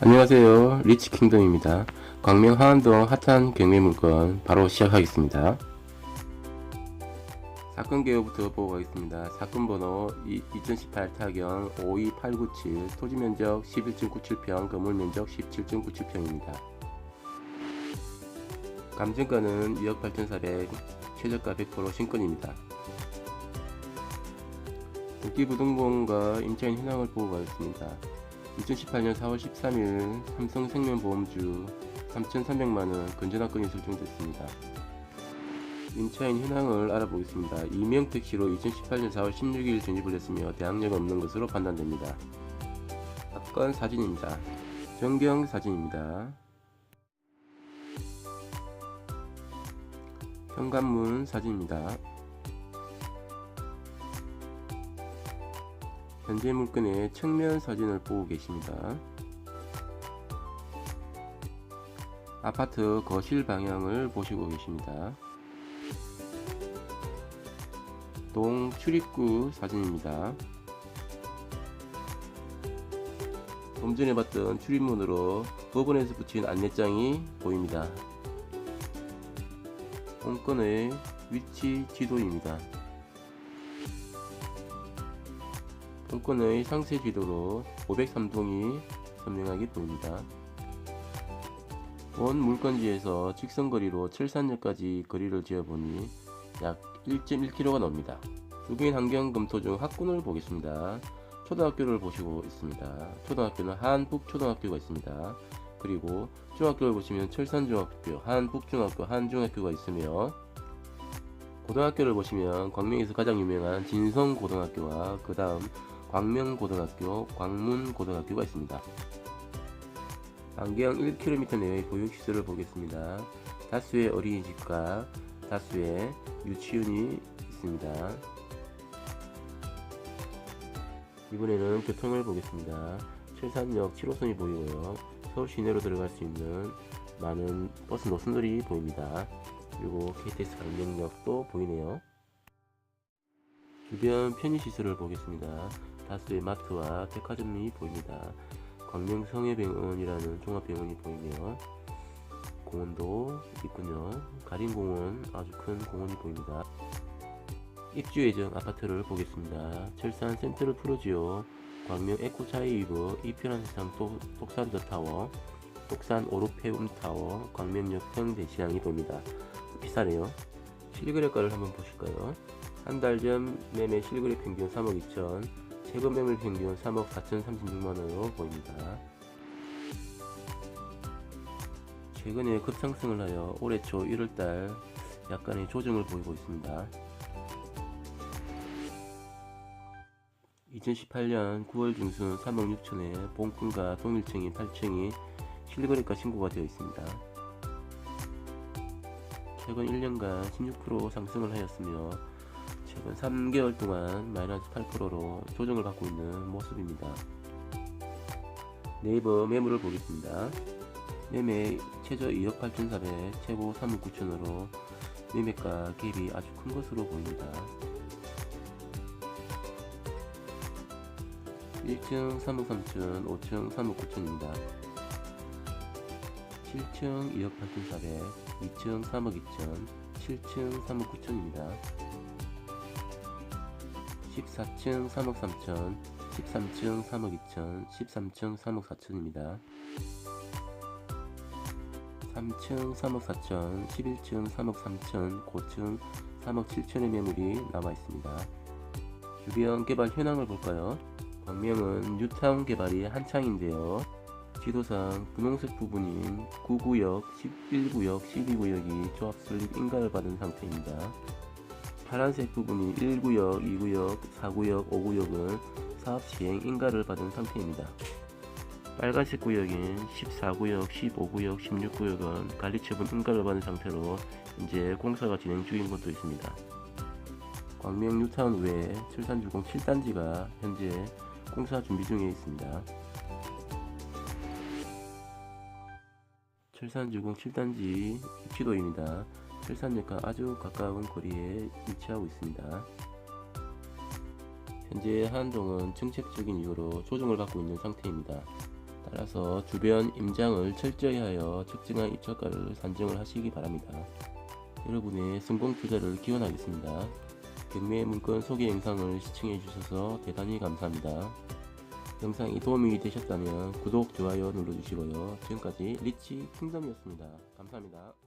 안녕하세요. 리치킹덤입니다. 광명 하안동 핫한 경매 물건 바로 시작하겠습니다. 사건 개요부터 보고 가겠습니다. 사건 번호 2018 타경 52897 토지 면적 11.97평 건물 면적 17.97평입니다. 감정가는 2억 8,400 최저가 100% 신권입니다. 국기부동본과 임차인 현황을 보고 가겠습니다. 2018년 4월 13일 삼성생명보험주 3,300만원 건전화건이 설정됐습니다. 임차인 현황을 알아보겠습니다. 이명택시로 2018년 4월 16일 전입을 했으며 대항력 없는 것으로 판단됩니다. 사건 사진입니다. 전경 사진입니다. 현관문 사진입니다. 현재 물건의 측면 사진을 보고 계십니다. 아파트 거실 방향을 보시고 계십니다. 동 출입구 사진입니다. 좀 전에 봤던 출입문으로 법원에서 붙인 안내장이 보입니다. 공건의 위치 지도입니다. 공권의 상세 지도로 503동이 선명하게 보입니다. 원 물건지에서 직선거리로 철산역까지 거리를 재어보니 약 1.1km가 나옵니다. 주변 환경 검토 중 학군을 보겠습니다. 초등학교를 보시고 있습니다. 초등학교는 한북초등학교가 있습니다. 그리고 중학교를 보시면 철산중학교, 한북중학교, 한중학교가 있으며 고등학교를 보시면 광명에서 가장 유명한 진성고등학교와 그 다음 광명고등학교, 광문고등학교가 있습니다. 반경 1km 내의 보육시설을 보겠습니다. 다수의 어린이집과 다수의 유치원이 있습니다. 이번에는 교통을 보겠습니다. 철산역 7호선이 보이고요. 서울 시내로 들어갈 수 있는 많은 버스 노선들이 보입니다. 그리고 KTX 강릉역도 보이네요. 주변 편의시설을 보겠습니다. 다수의 마트와 백화점이 보입니다. 광명 성해병원이라는 종합병원이 보이며 공원도 있군요. 가림공원 아주 큰 공원이 보입니다. 입주 예정 아파트를 보겠습니다. 철산 센트럴 프로지오, 광명 에코차이브, 이편한 세상 독산 더 타워, 독산 오르페움 타워, 광명역 평대시장이 보입니다. 비싸네요. 실거래가를 한번 보실까요? 한 달전 매매 실거래 평균 3억 2천, 최근 매물 평균 3억 4,036만원으로 보입니다. 최근에 급상승을 하여 올해 초 1월달 약간의 조정을 보이고 있습니다. 2018년 9월 중순 3억 6천에 본품과 동일층인 8층이 실거래가 신고가 되어 있습니다. 최근 1년간 16% 상승을 하였으며 최근 3개월 동안 마이너스 8%로 조정을 받고 있는 모습입니다. 네이버 매물을 보겠습니다. 매매 최저 2억 8,400, 최고 3억 9천으로 매매가 갭이 아주 큰 것으로 보입니다. 1층 3억 3천, 5층 3억 9천입니다. 7층 2억 8,400, 2층 3억 2천, 7층 3억 9천입니다. 14층 3억 3천, 13층 3억 2천, 13층 3억 4천입니다. 3층 3억 4천, 11층 3억 3천, 고층 3억 7천의 매물이 남아 있습니다. 주변 개발 현황을 볼까요? 광명은 뉴타운 개발이 한창인데요. 지도상 분홍색 부분인 9구역, 11구역, 12구역이 조합 설립 인가를 받은 상태입니다. 파란색 부분이 1구역, 2구역, 4구역, 5구역은 사업 시행 인가를 받은 상태입니다. 빨간색 구역인 14구역, 15구역, 16구역은 관리처분 인가를 받은 상태로 이제 공사가 진행 중인 곳도 있습니다. 광명 뉴타운 외에 철산주공 7단지가 현재 공사 준비 중에 있습니다. 철산주공 7단지 입지도입니다. 철산역과 아주 가까운 거리에 위치하고 있습니다. 현재 한동은 정책적인 이유로 조정을 받고 있는 상태입니다. 따라서 주변 임장을 철저히 하여 측정한 입찰가를 산정을 하시기 바랍니다. 여러분의 성공 투자를 기원하겠습니다. 경매 문건 소개 영상을 시청해 주셔서 대단히 감사합니다. 영상이 도움이 되셨다면 구독, 좋아요 눌러주시고요. 지금까지 리치 킹덤이었습니다. 감사합니다.